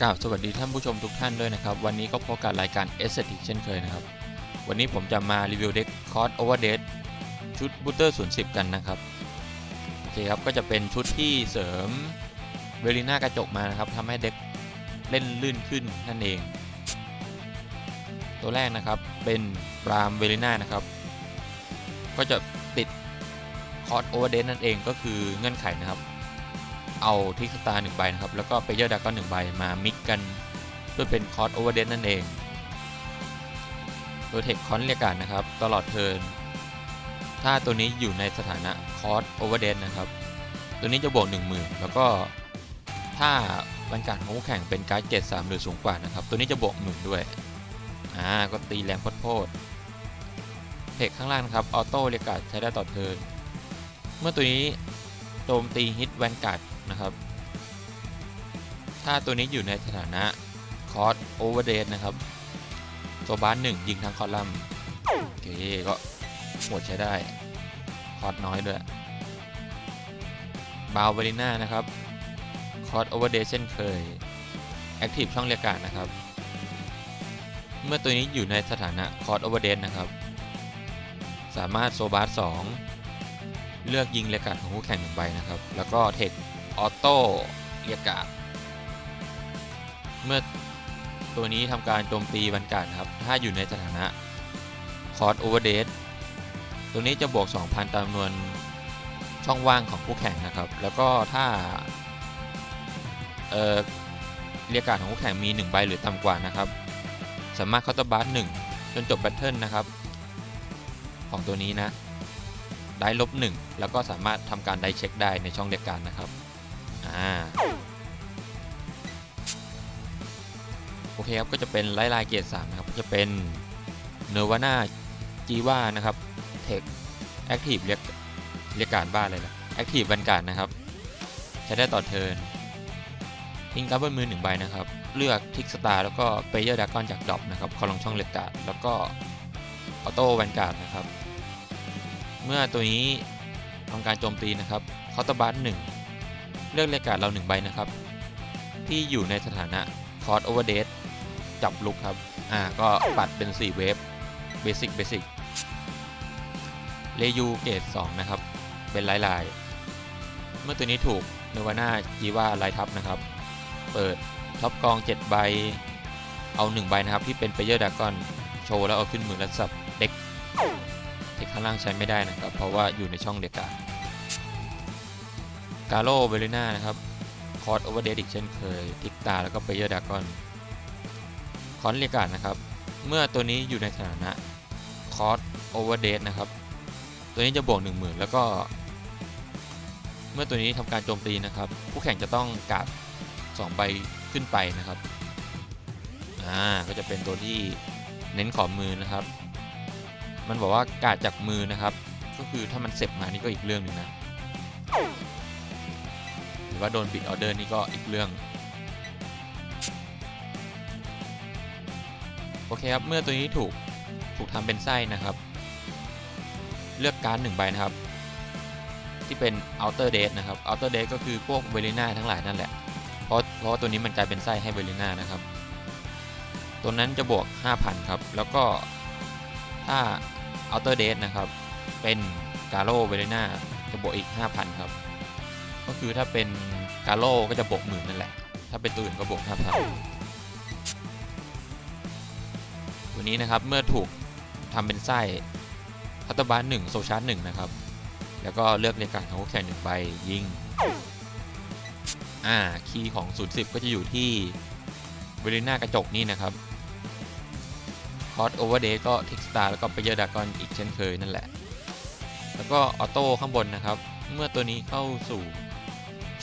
กราบสวัสดีท่านผู้ชมทุกท่านด้วยนะครับ วันนี้ก็พบกับรายการ e s t e t i c เช่นเคยนะครับ วันนี้ผมจะมารีวิวเด็กคอร์สโอเวอร์เดชุดบูเตอร์010กันนะครับโอเคครับก็จะเป็นชุดที่เสริมเวลิน่ากระจกมานะครับทำให้เด็กเล่นลื่นขึ้นนั่นเอง ตัวแรกนะครับเป็นบรามเวลิน่านะครับ ก็จะติดคอร์สโอเวอร์เดนั่นเองก็คือเงื่อนไขนะครับ เอาทิกสตาหนึ่งใบนะครับ แล้วก็เปเยอร์ดากอนหนึ่งใบมามิกกันเพื่อเป็นคอร์สโอเวอร์เดนนั่นเองโดยเทคคอนเรียกการนะครับ ตลอดเทิร์นถ้าตัวนี้อยู่ในสถานะคอร์สโอเวอร์เดนนะครับ ตัวนี้จะบวก10,000 แล้วก็ถ้าบรรยากาศของคู่แข่งเป็นการ์ดเกรด3หรือสูงกว่านะครับ ตัวนี้จะบวกหมื่นด้วยอ่าก็ตีแรงโพดเทคข้างล่างครับออโต้เรียกการใช้ได้ต่อเทิร์นเมื่อตัวนี้โจมตีฮิตแวนการ์ด นะครับ ถ้าตัวนี้อยู่ในสถานะคอร์สโอเวอร์เดนะครับโซบาร์หนึ่งยิงทั้งคอลัมน์โอเคก็หมดใช้ได้ คอร์สน้อยด้วยบาวเวลิน่านะครับคอร์สโอเวอร์เดเช่นเคยแอคทีฟช่องเรียกการนะครับ เมื่อตัวนี้อยู่ในสถานะคอร์สโอเวอร์เดนะครับ สามารถโซบาร์สองเลือกยิงเรียกการของคู่แข่งหนึ่งใบนะครับ แล้วก็เทค ออโต้เรียกการเมื่อตัวนี้ทำการโจมตีบรรการครับ ถ้าอยู่ในสถานะคอร์สโอเวอร์เดตัวนี้จะบวก 2,000 ตามจำนวนช่องว่างของคู่แข่งนะครับ แล้วก็ถ้าเออเรียกการของคู่แข่งมี 1 ใบหรือต่ำกว่านะครับ สามารถเคาน์เตอร์บาร์หนึ่งจนจบแบทเทิลนะครับ ของตัวนี้นะ ได้ลบ1แล้วก็สามารถทำการได้เช็คได้ในช่องเรียกการนะครับ อ่าโอเคครับก็จะเป็นไล่ลายเกียร์สามนะครับก็จะเป็นเนวาน่าจีว่านะครับเทคแอคทีฟเรียกเรียกการบ้านเลยนะแอคทีฟบรรการนะครับ ใช้ได้ต่อเทิร์นทิ้งการ์ดบนมือหนึ่งใบนะครับ เลือกทิกสตาร์แล้วก็เปเยอร์ดากอนจากดรอปนะครับคอลองช่องเรียกการ์ดแล้วก็ออโต้แวนการ์ดนะครับ เมื่อตัวนี้ทำการโจมตีนะครับคาน์ตบัสหนึ่ง เลือกเรียกาดเราหนึ่งใบนะครับ ที่อยู่ในสถานะคอร์สโอเวอร์เดจับลุกครับ อ่า ก็ปัดเป็น 4 เวฟเบสิกเบสิกเลยูเกต2นะครับ เป็นลายลาย เมื่อตัวนี้ถูกเนวาน่าจีว่าลายทับนะครับ เปิดท็อปกอง 7 ใบ เอา 1 ใบนะครับ ที่เป็นเปเยอร์ดากอน โชว์แล้วเอาขึ้นมือแล้วสับเด็กเทคข้างล่างใช้ไม่ได้นะครับ เพราะว่าอยู่ในช่องเดียกา การโลเบลิน่านะครับคอร์สโอเวอร์เดอีกเช่นเคย ทิกตาแล้วก็เปเยอร์ดากอนคอนเรียการนะครับ เมื่อตัวนี้อยู่ในสถานะคอร์สโอเวอร์เดนะครับ ตัวนี้จะบวก 10,000 แล้วก็ เมื่อตัวนี้ทำการโจมตีนะครับ ผู้แข่งจะต้องกาด2ใบขึ้นไปนะครับอ่าก็จะเป็นตัวที่เน้นขอบมือนะครับ มันบอกว่ากาดจากมือนะครับ ก็คือถ้ามันเสร็จมานี่ก็อีกเรื่องหนึ่งนะ รือว่าโดนบิดออเดอร์นี่ก็อีกเรื่อง โอเคครับ เมื่อตัวนี้ถูกถูกทำเป็นไส้นะครับ เลือกการ์ดหนึ่งใบนะครับ ที่เป็น outer date นะครับ outer date ก็คือพวกเวลิน่าทั้งหลายนั่นแหละ เพราะเพราะตัวนี้มันกลายเป็นไส้ให้เวลิน่านะครับ ตัวนั้นจะบวก 5,000 ครับ แล้วก็ถ้า outer date นะครับ เป็นกาโ o เวลิน่าจะบวกอีก 5,000 ครับ ก็คือถ้าเป็นกาโ o ก็จะบวกหมื่นนั่นแหละ ถ้าเป็นตัวอื่นก็บวก5,000ตัวนี้นะครับเมื่อถูกทำเป็นไส้คัตเตอร์บาร์หนึ่งโซชาร์หนึ่งนะครับ แล้วก็เลือกในการของคู่แข่งหนึ่งใบยิง อ่า คีย์ของ010ก็จะอยู่ที่เวลิน่ากระจกนี่นะครับคอร์สโอเวอร์เดย์ก็ทิกสตาร์แล้วก็เปเยอดากอนอีกเช่นเคยนั่นแหละ แล้วก็ออโต้ข้างบนนะครับ เมื่อตัวนี้เข้าสู่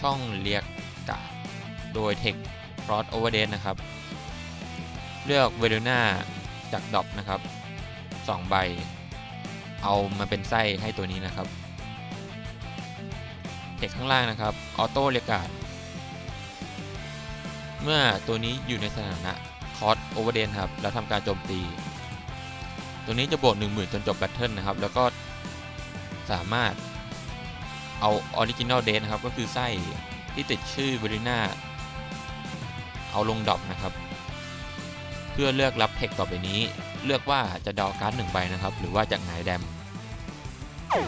ช่องเรียกกาดโดยเทคคอร์สโอเวอร์เดนะครับ เลือกเวลิน่าจากดอปนะครับ 2 ใบ เอามาเป็นไส้ให้ตัวนี้นะครับ เทคข้างล่างนะครับ ออโต้เรียกาดเมื่อตัวนี้อยู่ในสถานะคอร์สโอเวอร์เดนครับ แล้วทำการโจมตี ตัวนี้จะบวก10,000 จนจบแบทเทิลนะครับ แล้วก็สามารถ เอาออริจิน l ลเดนนะครับ ก็คือไส้ที่ติดชื่อเวลิน่าเอาลงดอปนะครับ เพื่อเลือกรับเทคต่อไปนี้ เลือกว่าจะดอการ์ดหนึ่งใบนะครับ หรือว่าจะหงายแดม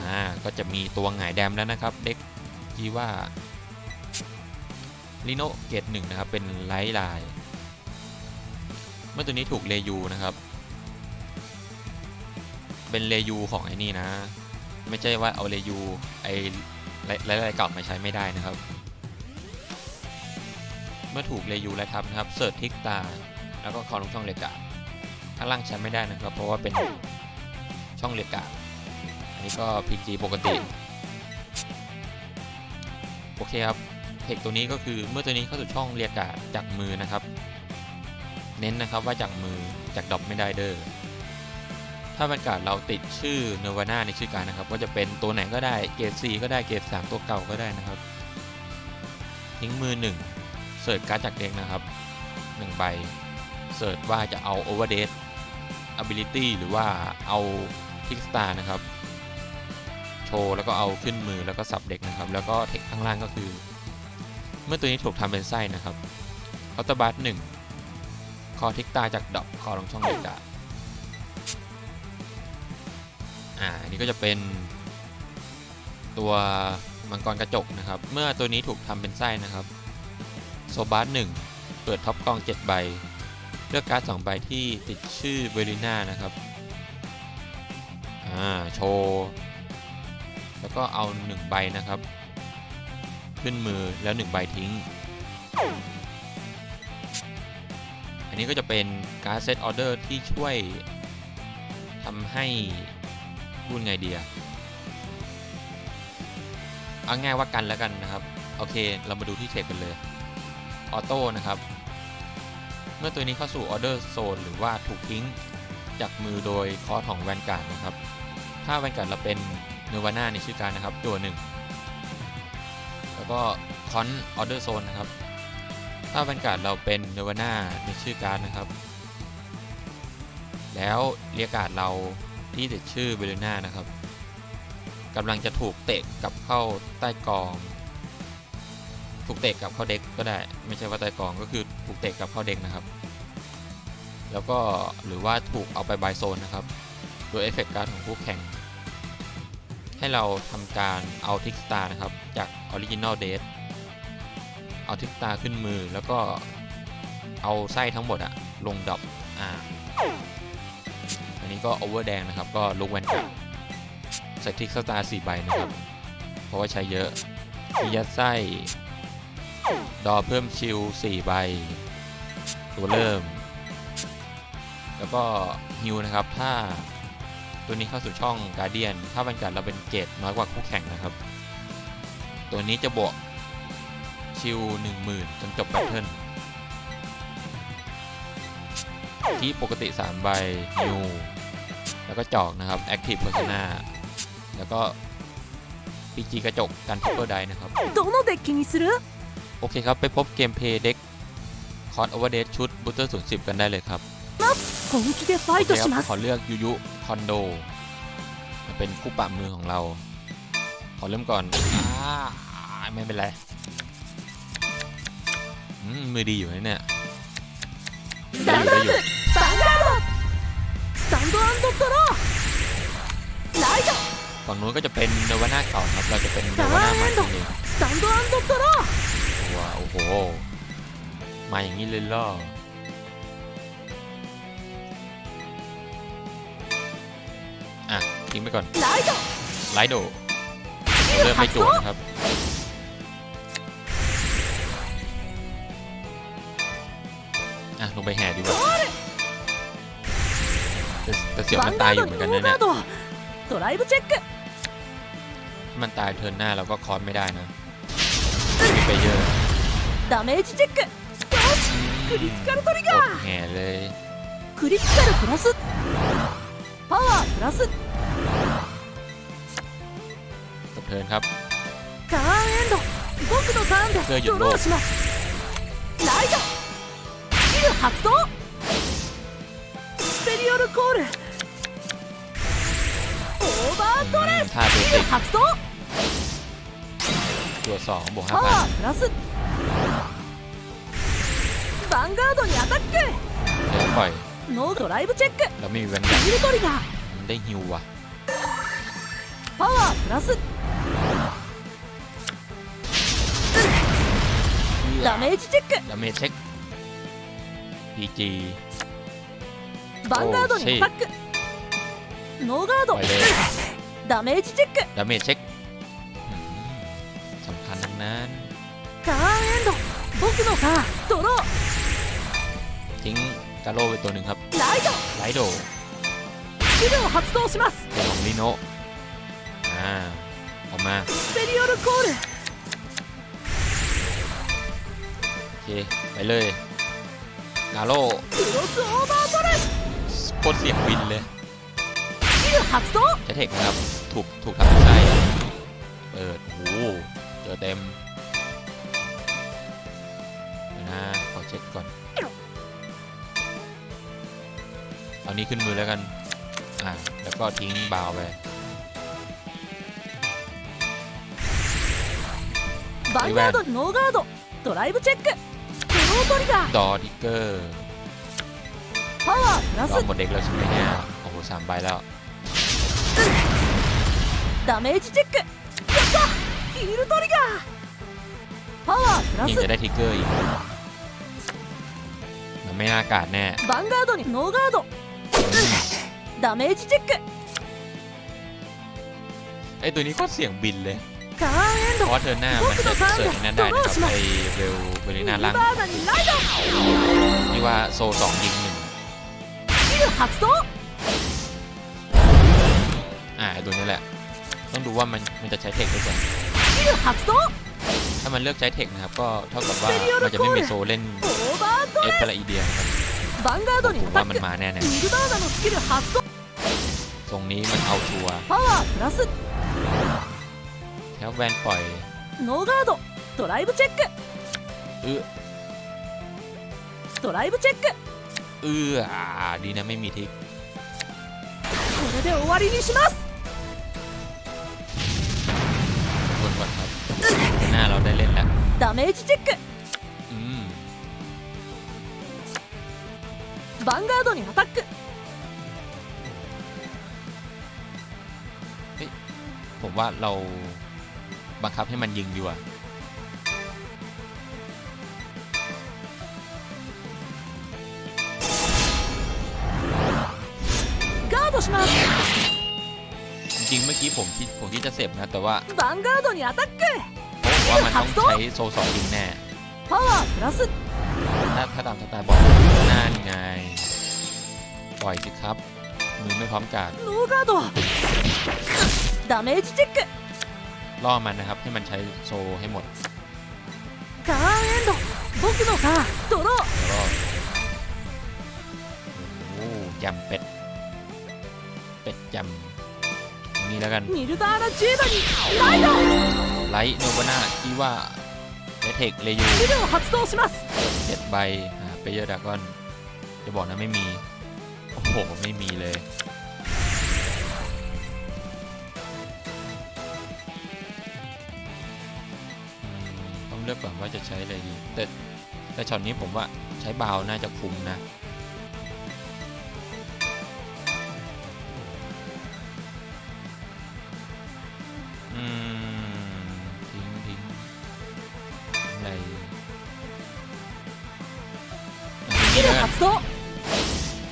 อ่าก็จะมีตัวหงายแดมแล้วนะครับ เด็กที่ว่าลิโนเกตหนึ่งนะครับ เป็นไลท์ลาย เมื่อตัวนี้ถูกเลยูนะครับ เป็นเลยูของไอ้นี่นะ ไม่ใช่ว่าเอาเลยูไอ ไลท์ลายเก่ามาใช้ไม่ได้นะครับ เมื่อถูกเลยูไล่ทับนะครับเสิร์ชทิกตา แล้วก็คอลงช่องเรียกาข้างล่างใช้ไม่ได้นะครับ เพราะว่าเป็นช่องเรียกาอันนี้ก็ PG ปกติโอเคครับเทคตัวนี้ก็คือเมื่อตัวนี้เข้าสู่ช่องเรียกาจากมือนะครับ เน้นนะครับว่าจากมือจากดรอปไม่ได้เด้อ ถ้าบรรยากาศเราติดชื่อเนวาน่าในชื่อการนะครับ ก็จะเป็นตัวไหนก็ได้เกรด4ก็ได้เกรด3ตัวเก่าก็ได้นะครับ ทิ้งมือ1เสิร์ชการ์ดจากเด็กนะครับ1ใบเสิร์ชว่าจะเอา Overdate Ability หรือว่าเอา t i c k Star นะครับ โชว์แล้วก็เอาขึ้นมือแล้วก็สับเด็กนะครับ แล้วก็เทคข้างล่างก็คือ เมื่อตัวนี้ถูกทำเป็นไส้นะครับเคาน์เตอร์บัสหนึ่งคอทิกตาจากดอกคอลงช่องเด็กอ อ่าอันนี้ก็จะเป็นตัวมังกรกระจกนะครับ เมื่อตัวนี้ถูกทำเป็นไส้นะครับโซบาร์หนึ่งเปิดท็อปกอง 7 ใบ เลือกการ์ด2ใบที่ติดชื่อเวลิน่านะครับ อ่า โชว์ แล้วก็เอา 1 ใบนะครับ ขึ้นมือแล้ว 1 ใบทิ้ง อันนี้ก็จะเป็นการ์ดเซตออเดอร์ที่ช่วยทำให้ พูดไงเดียเอาง่ายว่ากันแล้วกันนะครับ โอเค เรามาดูที่เทคกันเลย ออโต้นะครับ เมื่อตัวนี้เข้าสู่ออเดอร์โซนหรือว่าถูกทิ้งจากมือโดยคอร์ของแวนการ์ดนะครับ ถ้าแวนการ์ดเราเป็นเนวาน่าในชื่อการนะครับตัวหนึ่งแล้วก็คอนออเดอร์โซนนะครับ ถ้าแวนการ์ดเราเป็นเนวาน่าในชื่อการนะครับ แล้วเรียกการ์ดเรา ที่ติดชื่อเบลน่านะครับกำลังจะถูกเตะกลับเข้าใต้กอง ถูกเตะกลับเข้าเด็กก็ได้ ไม่ใช่ว่าใต้กองก็คือถูกเตะกลับเข้าเด็กนะครับ แล้วก็หรือว่าถูกเอาไปบายโซนนะครับโดยเอฟเฟกต์การ์ดของคู่แข่ง ให้เราทำการเอาทิกสตาร์นะครับ จากออริจินอลเดทเอาทิกตาขึ้นมือแล้วก็เอาไส้ทั้งหมดอะลงดรอปอ่า นนี้ก็โอเวอร์แดงนะครับ ก็ลุกแวนการ์ดใส่ทิกสตาร์สี่ใบนะครับ เพราะว่าใช้เยอะ มียัดไส้ ดอเพิ่มชิล4ใบ ตัวเริ่ม แล้วก็ฮิวนะครับ ถ้าตัวนี้เข้าสู่ช่องการเดียน ถ้าบรรยากาศเราเป็นเกรดน้อยกว่าคู่แข่งนะครับ ตัวนี้จะบวกชิล10,000 จนจบแบทเทิลที่ปกติ 3 ใบฮิว แล้วก็จอกนะครับ Active Persona แล้วก็ PG กระจกกันทิปเปอร์ไดนะครับ どのデッキにする โอเคครับ ไปพบเกมเพย์เด็กคอร์ดโอเวอร์เดชุดบูเตอร์ศูนย์สิบกันได้เลยครับ 本気でファイ โอ ト เคค し รับ ます ขอเลือกยูยุคอนโดมาเป็นคู่ปรับมือของเรา ขอเริ่มก่อนอ่าไม่เป็นไรอืมมือดีอยู่นะเนี่ย ス ได้ タ อ ン ยู่ ド ได้ アッ อยู่ プスタンドアップ スタンドドローライト ฝั่งนู้นก็จะเป็นเนวาน่าเก่าครับ เราจะเป็นเนวาน่าใหม่นั่นเอง スタンドドロー ว้าวโอ้โห มาอย่างนี้เลยล่ออ่ะทิ้งไปก่อน ライト ไลโดเริ่มไม่จวดครับ อ่ะ ลงไปแห่ดีกว่า แต่แต่เสียว ヴァ มัน ン ตาย ガ อ ー ยู่ ド เหมื に อนกัน オ นะ ー เนี่ ガ ย ードドライブチェック ถ้ามันตายเทิร์นหน้าเราก็คอนไม่ได้นะไปเยอะ ダメージチェッククリティカルトリ ก ガ ด ー แห่เลย クリティカルプラスパワープラス จบเทิร์นครับ ターンエンド僕のターンでเพื่อหยุด ド โล ロ ก ーしますライトスキル発動 スペリオルコールオーバードレ ท่าเบ スス สิ キ ก ル発動 ตัวสองบวก パ ห้าพั ワ น ープラスヴァン ンガードにアタッ เดี๋ยวปล่อย クノードライブチェック เราไม่มีแวนการ์ด ヒルトリガー มันได้ฮิวว่ะ パワープラスダメージチェック ดาเมจเช็ค PG ヴァンガードにアタックノーガー ป ド ล่อยเลย ダメージチェック ดาเมจเช็คอืมสำคัญทั้งนั้น ターンエンド僕のターンドロー ทิ้งกาโร่ไปตัวหนึ่งครับ ライド ไลโด スキルを発動します เป็นของลิโนะอ่าออกมา スペリオルコール โอเค ไปเลยกาโร่ クロスオーバードレス โคตรเสียงวินเลย スキル発動 ใช้เทคนะครับ ถูก ถูกทำใช่เปิด โอ้โห เจอเต็มเดี๋ยวนะขอเช็คก่อน เอานี้ขึ้นมือแล้วกัน อ่า แล้วก็ทิ้งบาวไป ヴァンガードノーガードドライブチェッククロートリガー ดอทิกเกอร์ パワープラ รอบ ス หมดเด็กแล้วใช่ไหมเนี่ย โอ้โหสามใบแล้ว ダメージチェックやったヒールトリガーパワープラ ยิ่ง ス จะได้ทิกเกอร์อีก มันไม่น่าอากาศแน่ ヴァンガードにノーガードダメージチェック ไอตัวนี้โคตรเสียงบินเลย ターンエン เพ ド ราะว่าเธอหน้ามันจะเสิร์ฟในนั้นได้นะครับไอเวลเวลิ ユ น่า ニ ล่าง バーナにライド ที่ว่าโซสองยิงหนึ่ง ่ง スキル発動 อ่าไอ้ตัวนี้แหละ ต้องดูว่ามันมันจะใช้เทคด้วยก่อน スキル発動 ถ้ามันเลือกใช้เทคนะครับ ก็เท่ากับว่ามันจะไม่มีโซเล่น オーバード เอ レ ฟพลาอีเดียนะครับ スヴァンガードに ผ ア ม タ ว่า ッ มัน ク มาแน่แน่ ニルバーナのスキル発動 ตรงนี้มันเอาชัวร์ パワープラス แถวแวนปล่อย ノーガードドライブチェック เออ ドライブチェック เอออ่าดีนะไม่มีทิก これで終わりにします วนก่อนครับหน้าเราได้เล่นแล้ว ダメージチェック อืม ヴァンガードにアタック ผมว่าเราบังคับให้มันยิงดีกว่า します จริงๆเมื่อกี้ผมคิดผมคิดจะเสพนะ แต่ว่า ヴァンガードにアタック ผมว่ามันต้องใช้โซสองยิงแน่ パワープラス ถ้าถ้าตามสไตล์บอกนั่นไง ปล่อยสิครับ มือไม่พร้อมกาด ノーガードダメージチェック ล่อมันนะครับ ให้มันใช้โซให้หมด ターンエンド僕のターンドロー แล้วก็โอ้โหยำเป็ด เป็ดแจมนี่แล้วกันไลท์โนบานาที่ว่าเลเทคเลยูเจ็ดใบไปเยอร์ดากอน จะบอกนะไม่มี โอ้โห ไม่มีเลยต้องเลือกแบบว่าจะใช้อะไรดีแต่แต่ช็อตนี้ผมว่าใช้บาวน่าจะคุ้มนะ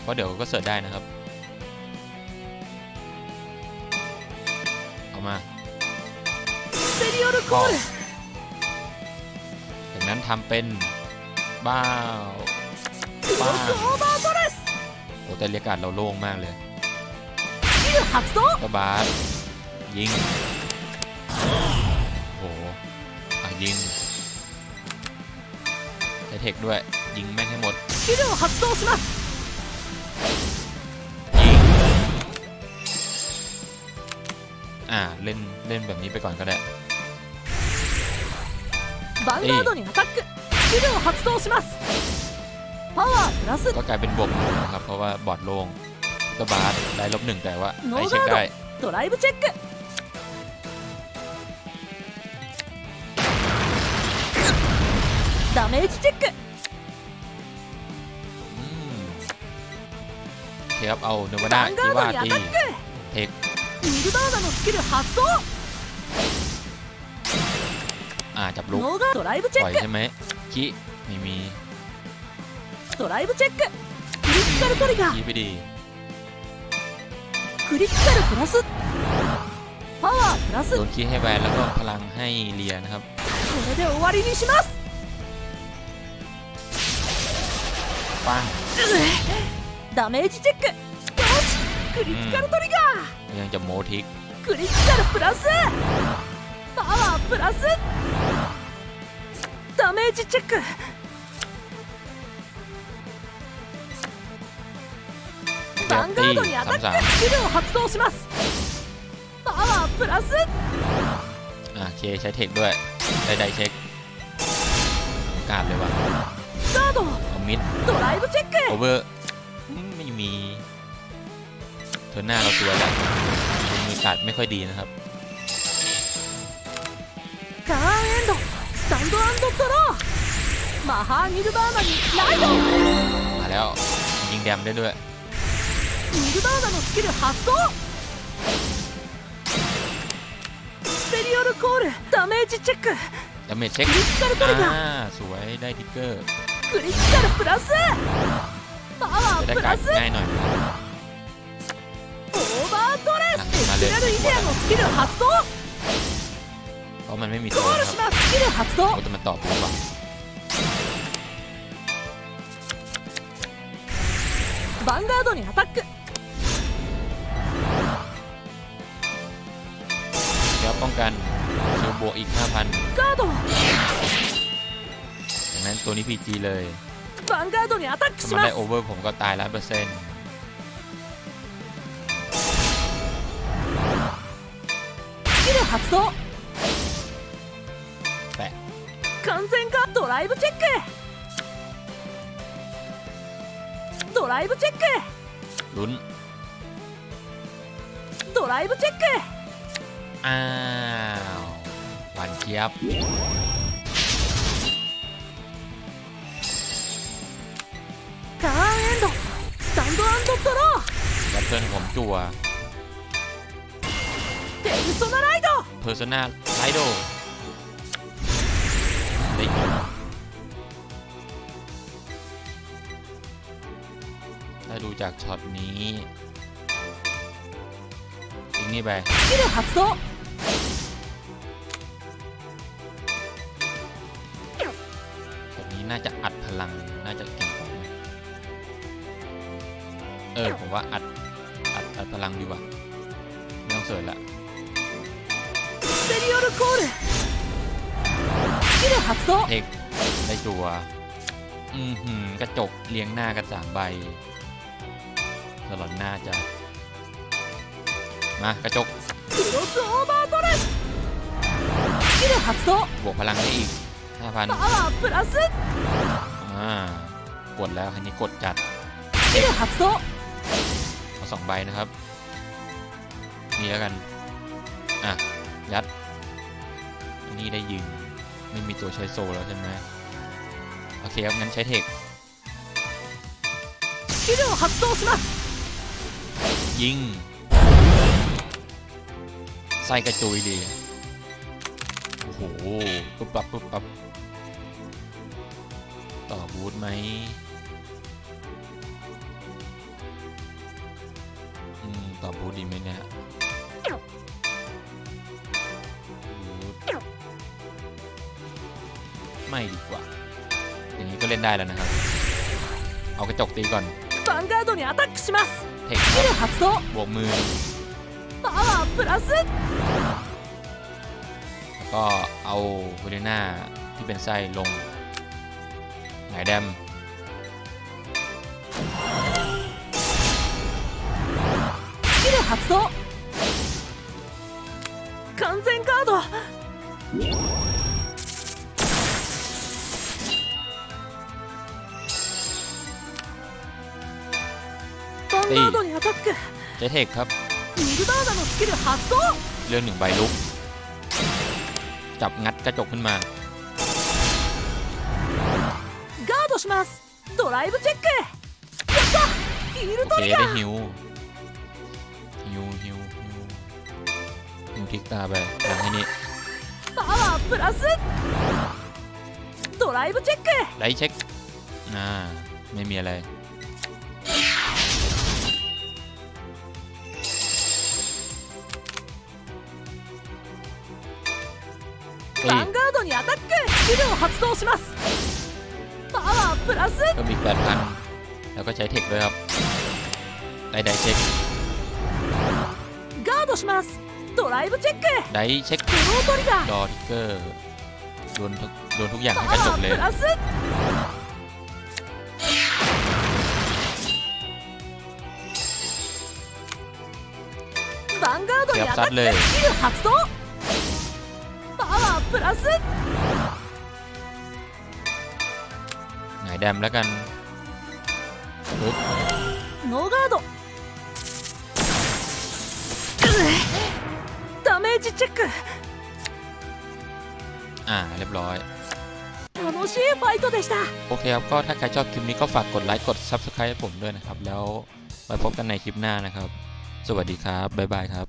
เพราะเดี๋ยวก็เสิร์ชได้นะครับ เอามาเซริโอรโกลจากนั้นทำเป็นบ้าวบ้าโโอ้แต่เรียการเราโล่งมากเลยหักโซก็บาสยิงโอ้โหยิงใช้เทคด้วยยิงแม่งให้หมด スキルを発動します ยิง อ่า เล่น เล่นแบบนี้ไปก่อนก็ได้ ヴァンガードにアタックスキルを発動しますパワープラス ก็กลายเป็นบวกหนึ่งนะครับ เพราะว่าบอร์ดโล่งก็บาสได้ลบหนึ่งแต่ว่า โน ได้ บา เช็ค ร์ด ได้ ドライブチェックダメージチェック ครับ เอาโนวาดาที่ว่าที่เทคอ่าจับลูกปล่อยใช่ไหมคิไม่มีドライブチェッククリティカルトリガーคิไปดีクリテพาวเวอร์ープラスโดนคิให้แบนแล้วก็พลังให้เลียนะครับปัง ダメージチェックよしクリティカルトリガ ยังจะโมทิก ークリティカルプラスパワープラスダメージチェックヴァンガードにアタッสามสาม クスキルを発動しますパワープラス อ่าเคใช้เทคด้วยได้ไดเช็คกาดเลยว่ะ ガード เอามิด ドライブチェック โอเวอร์ไ ม่มีเธอหน้าเราตัวแล้วมือการดไม่ค่อยดีนะครับ ターンエンドスタンドドローマハーニルバーマにライド มาแล้วยิงแดมได้ด้วย ニルバーマのスキル発動スペリオルコールダメージチェック ดาเมจเช็ค クリティカルトリガー อ่าสวยได้ทิกเกอร์ クリティカルプラス パワ จะ ー ได้ プ การ ラ ด ス ง่ายหน่อย オーバードレスあエスペラルイデアのスキル発動 เพราะมันไม่มี コ ตัว ール นะ し ครับ ますスキル発動 โอ้แต่มันตอบถูกว่ะ ヴァンガードにアタック เดี๋ยวป้องกันชิวบวกอีก 5,000 ガード ดังนั้นตัวนี้ PG เลย ヴァンガードにアタック ถ้า し มัน ま ได้ す โอเวอร์ผมก็ตายล้านเปอร์เซ็นต์ スキル発動 แปะ 完全化ドライブチェックドライブチェック ลุ้น ドライブチェック อ้าวหวานเจี๊ยบ บัตเพื่อนผมจั่วเพอร์ซนาไลโดเพรเซนต์ได้ถ้าดูจากช็อตนี้ทิ้งนี่ไปช็อตนี้น่าจะอัดพลัง น่าจะเก่ง เออ ผมว่าอัด อัด อัดพลังดีกว่า ไม่ต้องเสิร์ชละ スペリオルコールスキル発動 เทคได้จัว อือหือกระจกเรียงหน้ากันสามใบสลอนหน้าจะ มากระจก クロスオーバードレススキル発動 บวกพลังได้อีก 5,000 パワープラス อ่ากดแล้วคันนี้กดจัด スキル発動 เอา สองใบนะครับนี่แล้วกัน อะ ยัด อันนี้ได้ยิง ไม่มีตัวใช้โซแล้วใช่ไหมโอเคครับงั้นใช้เทคยิงใส่กระจุยดีโอ้โห ปุ๊บปับปุ๊บปับต่อบูทไหม ดีไหมเนี่ยบูทไม่ดีกว่า อย่างนี้ก็เล่นได้แล้วนะครับ เอากระจกตีก่อน ヴァンガードにアタックします เทค ス ค キ รับ ル発動 บวกมือ パワープラス แล้วก็เอาเวอร์น่าที่เป็นไส้ลงไหนแดม 発動完全ガードヴァンガードにアタック เจเทคครับ ミルダーダのスキル発動 เรื่องหนึ่งใบลุก จับงัดกระจกขึ้นมา ガードしますドライブチェックやった ヒール โอ ト เค リ ได้ ガー ฮิวฮิว ฮิวทิกตาไปหลังให้นี้ パワープラスドライブチェック ไลท์เช็คอ่าไม่มีอะไร ตี ヴァンガードにアタックスキルを発動しますパワープラス ก็มี8,000แล้วก็ใช้เทคด้วยครับไดไดเช็ค ガードします ドライブチェック ไดเช็ค クロートリガー ดอทิกเกอร์โดนทุกโดนทุกอย่าง パ ให้กระจ ワ กเลย ープラスヴァンガードにアタックやっされスキル発動パワープラス หงายแดมแล้วกันปึ๊บ ノーガード ジチェックอ่าเรียบร้อยโอเคครับ ก็ถ้าใครชอบคลิปนี้ก็ฝากกดไลค์กด Subscribe ให้ผมด้วยนะครับ แล้วไว้พบกันในคลิปหน้านะครับ สวัสดีครับ บ๊ายบายครับ